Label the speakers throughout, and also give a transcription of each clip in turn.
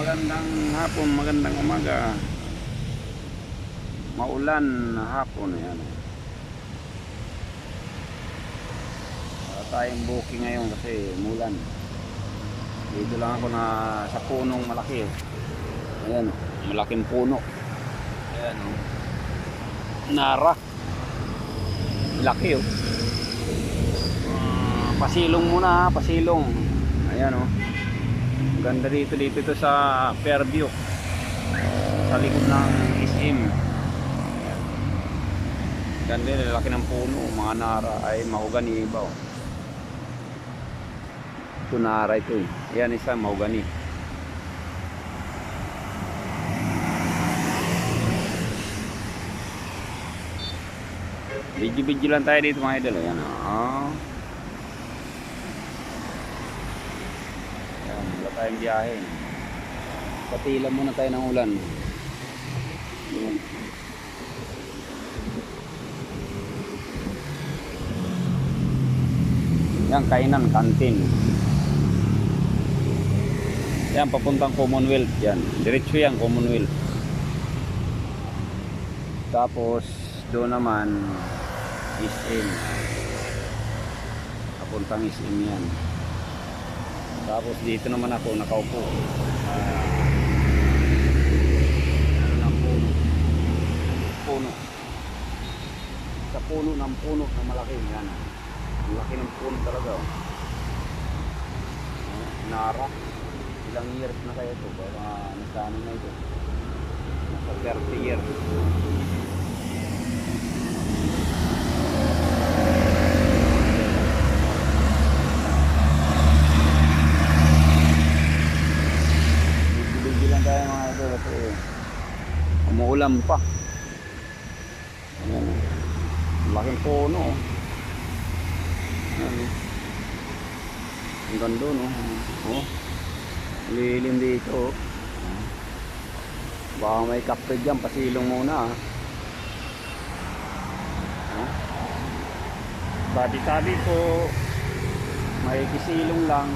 Speaker 1: magandang hapon, magandang umaga. Maulan na hapon yan. Wala tayong booking ngayon kasi mulan. Dito lang ako na sa punong malaki. Ayan, malaking puno. Ayan, oh. Nara. Laki oh. Ah, pasilong muna, pasilong. Ayan oh. Ganda dito dito to sa Fairview. Sa likod ng SM. Ganda yun, laki ng puno, mga nara ay mahogani iba oh. Ito nara ito eh. Yan isa mahogani. Video-video lang tayo dito mga idol. Ayan oh. Ayan, wala tayong biyahe. Patilan muna tayo ng ulan. Ayan. Yan, kainan, kantin. Yan, papuntang Commonwealth. Yan, diretso yan, Commonwealth. Tapos, doon naman, SM. Papuntang SM yan. Tapos dito naman ako nakaupo. Ah, ng puno. Puno. Sa puno ng puno na malaki. Yan. Ang laki ng puno talaga. Oh. Ah, Nara. Ilang years na kayo ito? Baka nasano na ito. Nasa 30 years. Bibili lang tayo mga ito kasi umuulan pa. Ayan. Laking puno. oh. Ayan. oh. Ang ganda no. Oh. Lilim dito. oh. Baka may kape dyan, pasilong muna. ah. Oh. Tabi-tabi ko. May kisilong lang.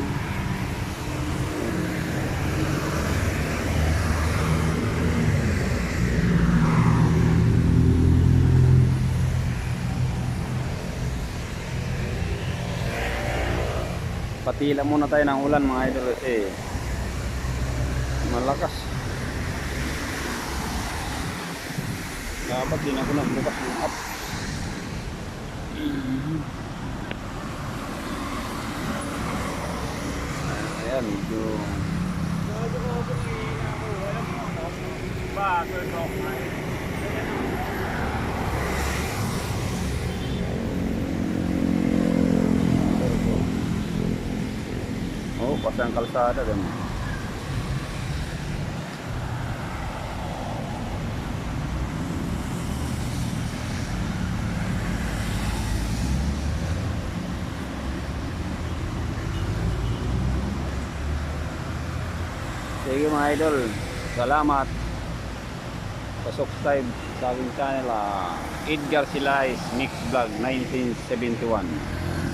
Speaker 1: Patila muna tayo ng ulan mga idol kasi malakas. Dapat din ako nagbukas ng app ayan medyo oh pasang kalsada ganun. Sige mga idol, salamat. Sa subscribe sa aking channel ah, Edgar Silais Mix Vlog 1971